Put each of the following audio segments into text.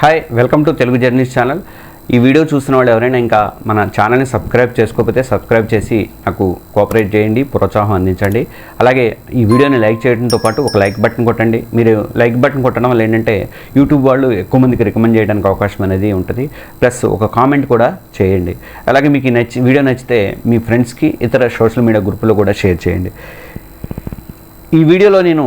Hi welcome to Telugu journeys channel ఈ video చూసిన వాళ్ళు ఎవరైనా ఇంకా మన ఛానల్ని సబ్స్క్రైబ్ చేసుకోకపోతే సబ్స్క్రైబ్ చేసి నాకు కోఆపరేట్ చేయండి ప్రోత్సాహం అందించండి. అలాగే ఈ వీడియోని లైక్ చేయడంతో పాటు ఒక లైక్ బటన్ కొట్టండి. మీరు లైక్ బటన్ కొట్టడం వల్ల ఏంటంటే యూట్యూబ్ వాళ్ళు ఎక్కువ మందికి రికమెండ్ చేయడానికి అవకాశం అనేది ఉంటుంది. ప్లస్ ఒక కామెంట్ కూడా చేయండి. అలాగే మీకు ఈ నచ్చి వీడియో నచ్చితే మీ ఫ్రెండ్స్కి ఇతర సోషల్ మీడియా గ్రూపులో కూడా షేర్ చేయండి. ఈ వీడియోలో నేను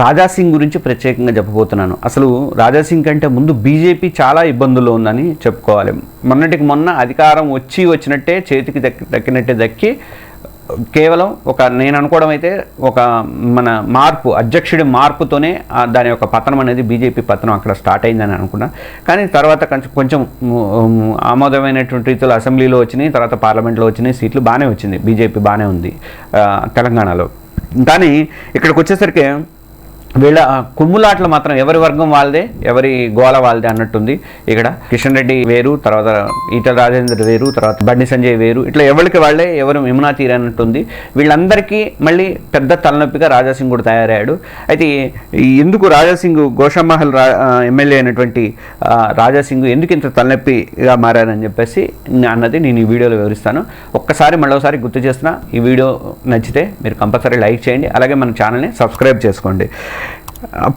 రాజా సింగ్ గురించి ప్రత్యేకంగా చెప్పబోతున్నాను. అసలు రాజా సింగ్ కంటే ముందు బీజేపీ చాలా ఇబ్బందుల్లో ఉందని చెప్పుకోవాలి. మొన్నటికి మొన్న అధికారం వచ్చి వచ్చినట్టే చేతికి దక్కి దక్కినట్టే దక్కి కేవలం ఒక నేను అనుకోవడం అయితే ఒక మన మార్పు అధ్యక్షుడి మార్పుతోనే దాని యొక్క పతనం అనేది బీజేపీ పతనం అక్కడ స్టార్ట్ అయిందని అనుకున్నా. కానీ తర్వాత కొంచెం కొంచెం ఆమోదమైనటువంటి రీతిలో అసెంబ్లీలో వచ్చినాయి తర్వాత పార్లమెంట్లో వచ్చినాయి సీట్లు బాగానే వచ్చింది బీజేపీ బాగానే ఉంది తెలంగాణలో. కానీ ఇక్కడికి వచ్చేసరికి వీళ్ళ కుమ్ములాట్లు మాత్రం ఎవరి వర్గం వాళ్ళదే ఎవరి గోల వాళ్ళదే అన్నట్టుంది ఇక్కడ. కిషన్ రెడ్డి వేరు తర్వాత ఈటల రాజేందర్ వేరు తర్వాత బండి సంజయ్ వేరు. ఇట్లా ఎవరికి వాళ్ళే ఎవరు యమునా తీరు అన్నట్టుంది. వీళ్ళందరికీ మళ్ళీ పెద్ద తలనొప్పిగా రాజాసింగ్ కూడా తయారయ్యాడు. అయితే ఈ ఎందుకు రాజాసింగ్ గోషామహల్ రా ఎమ్మెల్యే అయినటువంటి రాజాసింగ్ ఎందుకు ఇంత తలనొప్పిగా మారారని చెప్పేసి అన్నది నేను ఈ వీడియోలో వివరిస్తాను. ఒక్కసారి మళ్ళొకసారి గుర్తు చేస్తున్నా ఈ వీడియో నచ్చితే మీరు కంపల్సరీ లైక్ చేయండి. అలాగే మన ఛానల్ని సబ్స్క్రైబ్ చేసుకోండి.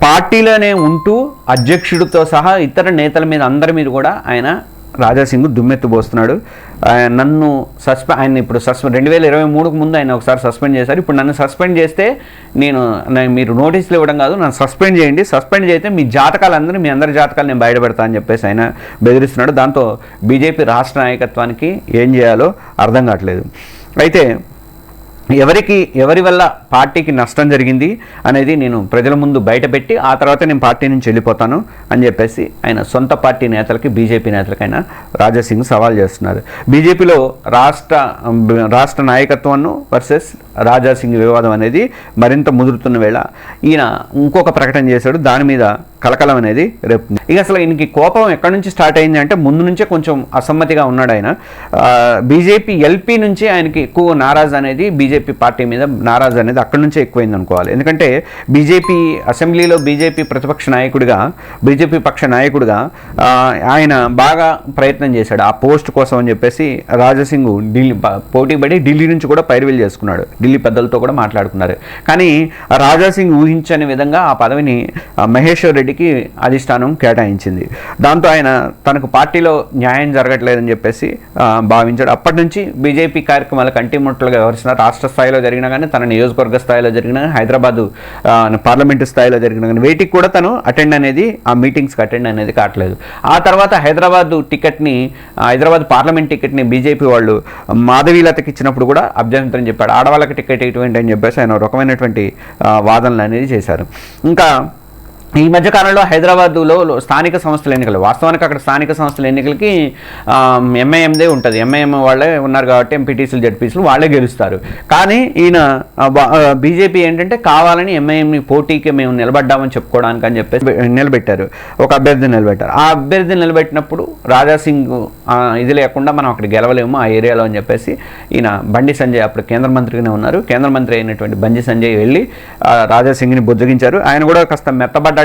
పార్టీలోనే ఉంటూ అధ్యక్షుడితో సహా ఇతర నేతల మీద అందరి మీద కూడా ఆయన రాజాసింగ్ దుమ్మెత్తుపోస్తున్నాడు నన్ను సస్పెండ్ ఆయన ఇప్పుడు సస్పెండ్ రెండు వేల ఇరవై మూడుకు ముందు ఆయన ఒకసారి సస్పెండ్ చేశారు. ఇప్పుడు నన్ను సస్పెండ్ చేస్తే నేను నేను మీరు నోటీసులు ఇవ్వడం కాదు నన్ను సస్పెండ్ చేయండి. సస్పెండ్ చేస్తే మీ జాతకాలందరూ మీ అందరి జాతకాలు నేను బయటపెడతా అని చెప్పేసి ఆయన బెదిరిస్తున్నాడు. దాంతో బీజేపీ రాష్ట్ర నాయకత్వానికి ఏం చేయాలో అర్థం కావట్లేదు. అయితే ఎవరికి ఎవరి వల్ల పార్టీకి నష్టం జరిగింది అనేది నేను ప్రజల ముందు బయటపెట్టి ఆ తర్వాత నేను పార్టీ నుంచి వెళ్ళిపోతాను అని చెప్పేసి ఆయన సొంత పార్టీ నేతలకి బీజేపీ నేతలకైనా రాజాసింగ్ సవాల్ చేస్తున్నారు. బీజేపీలో రాష్ట్ర రాష్ట్ర నాయకత్వాన్ని వర్సెస్ రాజాసింగ్ వివాదం అనేది మరింత ముదురుతున్న వేళ ఈయన ఇంకొక ప్రకటన చేశాడు. దాని మీద కలకలం అనేది రేపు. ఇక అసలు ఈయనకి కోపం ఎక్కడి నుంచి స్టార్ట్ అయింది అంటే ముందు నుంచే కొంచెం అసమ్మతిగా ఉన్నాడు ఆయన. బీజేపీ ఎల్పీ నుంచి ఆయనకి ఎక్కువ నారాజ్ అనేది బీజేపీ పార్టీ మీద నారాజ్ అనేది అక్కడి నుంచే ఎక్కువైంది అనుకోవాలి. ఎందుకంటే బీజేపీ అసెంబ్లీలో బీజేపీ ప్రతిపక్ష నాయకుడిగా బీజేపీ పక్ష నాయకుడిగా ఆయన బాగా ప్రయత్నం చేశాడు. ఆ పోస్ట్ కోసం అని చెప్పేసి రాజసింగ్ ఢిల్లీ పోటీ పడి ఢిల్లీ నుంచి కూడా పైరువీలు చేసుకున్నాడు. ఢిల్లీ పెద్దలతో కూడా మాట్లాడుకున్నారు. కానీ రాజాసింగ్ ఊహించని విధంగా ఆ పదవిని మహేశ్వర్ రెడ్డి పార్టీకి అధిష్టానం కేటాయించింది. దాంతో ఆయన తనకు పార్టీలో న్యాయం జరగట్లేదని చెప్పేసి భావించాడు. అప్పటి నుంచి బీజేపీ కార్యక్రమాలు కంటిముట్టలుగా వ్యవహరిస్తున్నారు రాష్ట్ర స్థాయిలో జరిగినా కానీ తన నియోజకవర్గ స్థాయిలో జరిగినా కానీ హైదరాబాదు పార్లమెంటు స్థాయిలో జరిగినా కానీ వేటికి కూడా తను అటెండ్ అనేది ఆ మీటింగ్స్కి అటెండ్ అనేది కావట్లేదు. ఆ తర్వాత హైదరాబాద్ టికెట్ని హైదరాబాద్ పార్లమెంట్ టికెట్ని బీజేపీ వాళ్ళు మాధవీలతకి ఇచ్చినప్పుడు కూడా అభ్యంతరం చెప్పాడు. ఆడవాళ్ళకి టికెట్ ఇటువంటి అని చెప్పేసి ఆయన రకమైనటువంటి వాదనలు అనేది చేశారు. ఇంకా ఈ మధ్య కాలంలో హైదరాబాద్లో స్థానిక సంస్థల ఎన్నికలు. వాస్తవానికి అక్కడ స్థానిక సంస్థల ఎన్నికలకి ఎంఐఎందే ఉంటుంది. ఎంఐఎం వాళ్ళే ఉన్నారు కాబట్టి ఎంపీటీసీలు జడ్పీసీలు వాళ్ళే గెలుస్తారు. కానీ ఈయన బీజేపీ ఏంటంటే కావాలని ఎంఐఎంని పోటీకి మేము నిలబడ్డామని చెప్పుకోవడానికి అని చెప్పేసి నిలబెట్టారు. ఒక అభ్యర్థి నిలబెట్టారు. ఆ అభ్యర్థిని నిలబెట్టినప్పుడు రాజాసింగ్ ఇది లేకుండా మనం అక్కడ గెలవలేము ఆ ఏరియాలో అని చెప్పేసి ఈయన బండి సంజయ్ అప్పుడు కేంద్ర మంత్రిగానే ఉన్నారు. కేంద్ర మంత్రి అయినటువంటి బండి సంజయ్ వెళ్ళి రాజాసింగ్ని బుజ్జగించారు ఆయన కూడా కాస్త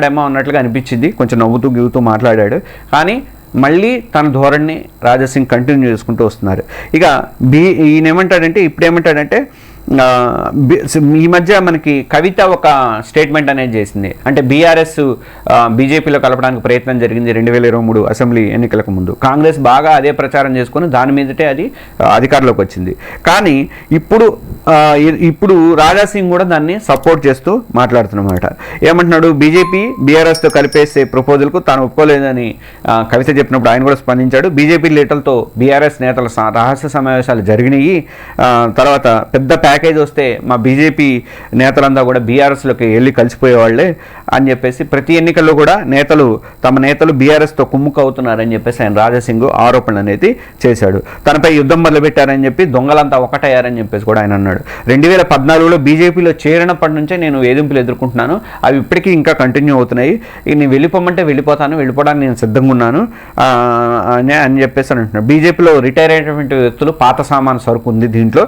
మెత్తబడ్డాడేమో అన్నట్లుగా అనిపించింది. కొంచెం నవ్వుతూ గివ్వుతూ మాట్లాడాడు. కానీ మళ్ళీ తన ధోరణిని రాజాసింగ్ కంటిన్యూ చేసుకుంటూ వస్తున్నారు. ఇక బీ ఈయన ఏమంటాడంటే ఇప్పుడు ఏమంటాడంటే ఈ మధ్య మనకి కవిత ఒక స్టేట్మెంట్ అనేది చేసింది. అంటే బీఆర్ఎస్ బీజేపీలో కలపడానికి ప్రయత్నం జరిగింది రెండు వేల ఇరవై మూడు అసెంబ్లీ ఎన్నికలకు ముందు. కాంగ్రెస్ బాగా అదే ప్రచారం చేసుకొని దాని మీదటే అది అధికారంలోకి వచ్చింది. కానీ ఇప్పుడు ఇప్పుడు రాజాసింగ్ కూడా దాన్ని సపోర్ట్ చేస్తూ మాట్లాడుతున్నమాట. ఏమంటున్నాడు? బీజేపీ బీఆర్ఎస్తో కలిపేసే ప్రపోజల్కు తాను ఒప్పుకోలేదని కవిత చెప్పినప్పుడు ఆయన కూడా స్పందించాడు. బీజేపీ లీడర్లతో బీఆర్ఎస్ నేతల రహస్య సమావేశాలు జరిగినాయి. తర్వాత పెద్ద ప్యాకేజ్ వస్తే మా బీజేపీ నేతలంతా కూడా బీఆర్ఎస్లోకి వెళ్ళి కలిసిపోయేవాళ్ళే అని చెప్పేసి ప్రతి ఎన్నికల్లో కూడా నేతలు తమ నేతలు బీఆర్ఎస్తో కుమ్ముకవుతున్నారని చెప్పేసి ఆయన రాజసింగ్ ఆరోపణలు అనేది చేశాడు. తనపై యుద్ధం మొదలుపెట్టారని చెప్పి దొంగలంతా ఒకటయ్యారని చెప్పేసి కూడా ఆయన అన్నాడు. రెండు వేల పద్నాలుగులో బీజేపీలో చేరినప్పటి నుంచే నేను వేధింపులు ఎదుర్కొంటున్నాను. అవి ఇప్పటికీ ఇంకా కంటిన్యూ అవుతున్నాయి. ఇక నేను వెళ్ళిపోమంటే వెళ్ళిపోతాను వెళ్ళిపోవడానికి నేను సిద్ధంగా ఉన్నాను ఆ, అని అని చెప్పేసి అని అంటున్నాడు. బీజేపీలో రిటైర్ అయినటువంటి వ్యక్తులు పాత సామాను సరుకు ఉంది దీంట్లో.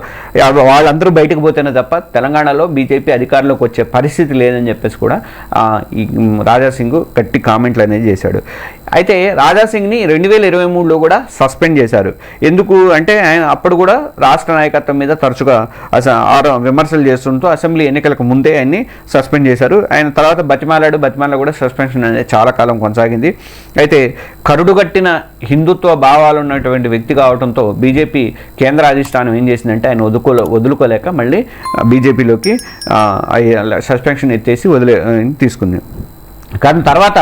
వాళ్ళందరూ బయటకు పోతేనే తప్ప తెలంగాణలో బీజేపీ అధికారంలోకి వచ్చే పరిస్థితి లేదని చెప్పేసి కూడా ఈ రాజాసింగ్ రాజా సింగ్ గట్టి కామెంట్లు అనేది చేశాడు. అయితే రాజా సింగ్ని రెండు వేల ఇరవై మూడులో కూడా సస్పెండ్ చేశారు. ఎందుకు అంటే ఆయన అప్పుడు కూడా రాష్ట్ర నాయకత్వం మీద తరచుగా అస- విమర్శలు చేస్తుంటూ అసెంబ్లీ ఎన్నికలకు ముందే ఆయన్ని సస్పెండ్ చేశారు. ఆయన తర్వాత బతిమాలాడు బతిమాల కూడా సస్పెన్షన్ అనేది చాలా కాలం కొనసాగింది. అయితే కరుడుగట్టిన హిందుత్వ భావాలు ఉన్నటువంటి వ్యక్తి కావడంతో బీజేపీ కేంద్ర అధిష్టానం ఏం చేసిందంటే ఆయన వదుకోలే వదులుకోలేక మళ్ళీ బీజేపీలోకి సస్పెన్షన్ ఎత్తేసి వదిలే తీసుకుంది. కానీ తర్వాత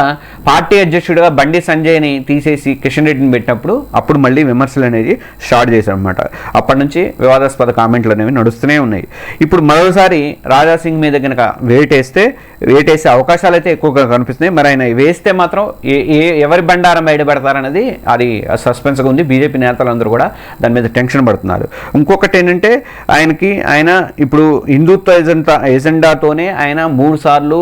పార్టీ అధ్యక్షుడిగా బండి సంజయ్ని తీసేసి కిషన్ రెడ్డిని పెట్టినప్పుడు అప్పుడు మళ్ళీ విమర్శలు అనేది స్టార్ట్ చేశారు అనమాట అప్పటి నుంచి వివాదాస్పద కామెంట్లు అనేవి నడుస్తూనే ఉన్నాయి. ఇప్పుడు మరోసారి రాజా సింగ్ మీద కనుక వేటేస్తే వేటేసే అవకాశాలు అయితే ఎక్కువగా కనిపిస్తున్నాయి. మరి ఆయన వేస్తే మాత్రం ఏ ఏ ఎవరి బండారం బయటపెడతారనేది అది సస్పెన్స్గా ఉంది. బీజేపీ నేతలందరూ కూడా దాని మీద టెన్షన్ పడుతున్నారు. ఇంకొకటి ఏంటంటే ఆయనకి ఆయన ఇప్పుడు హిందుత్వ ఎజెండా ఎజెండాతోనే ఆయన మూడు సార్లు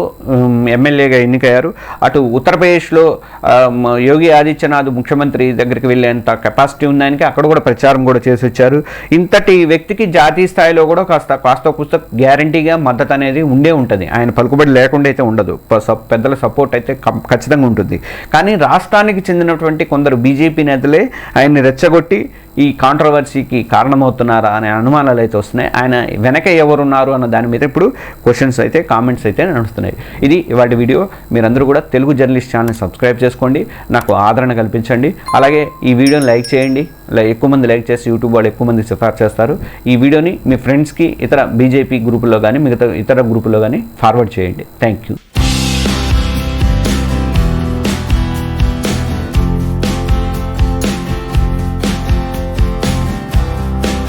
ఎమ్మెల్యేగా ఎన్నికయ్యారు. అటు ఉత్తరప్రదేశ్లో యోగి ఆదిత్యనాథ్ ముఖ్యమంత్రి దగ్గరికి వెళ్ళేంత కెపాసిటీ ఉందానికి అక్కడ కూడా ప్రచారం కూడా చేసి వచ్చారు. ఇంతటి వ్యక్తికి జాతీయ స్థాయిలో కూడా కాస్త కాస్త కుస్త గ్యారంటీగా మద్దతు అనేది ఉండే ఉంటుంది. ఆయన పలుకుబడి లేకుండా అయితే ఉండదు. పెద్దల సపోర్ట్ అయితే ఖచ్చితంగా ఉంటుంది. కానీ రాష్ట్రానికి చెందినటువంటి కొందరు బీజేపీ నేతలే ఆయన్ని రెచ్చగొట్టి ఈ కాంట్రవర్సీకి కారణమవుతున్నారా అనే అనుమానాలు అయితే వస్తున్నాయి. ఆయన వెనక ఎవరున్నారు అన్న దాని మీద ఇప్పుడు క్వశ్చన్స్ అయితే కామెంట్స్ అయితే నడుస్తున్నాయి. ఇది ఇవాటి వీడియో మీరందరూ కూడా తెలుగు జర్నలిస్ట్ ఛానల్ సబ్స్క్రైబ్ చేసుకోండి. నాకు ఆదరణ కల్పించండి. అలాగే ఈ వీడియోని లైక్ చేయండి. ఎక్కువ మంది లైక్ చేసి యూట్యూబ్ వాళ్ళు ఎక్కువ మంది సిఫార్సు చేస్తారు. ఈ వీడియోని మీ ఫ్రెండ్స్కి ఇతర బీజేపీ గ్రూపుల్లో కానీ మిగతా ఇతర గ్రూపుల్లో కానీ ఫార్వర్డ్ చేయండి. Thank you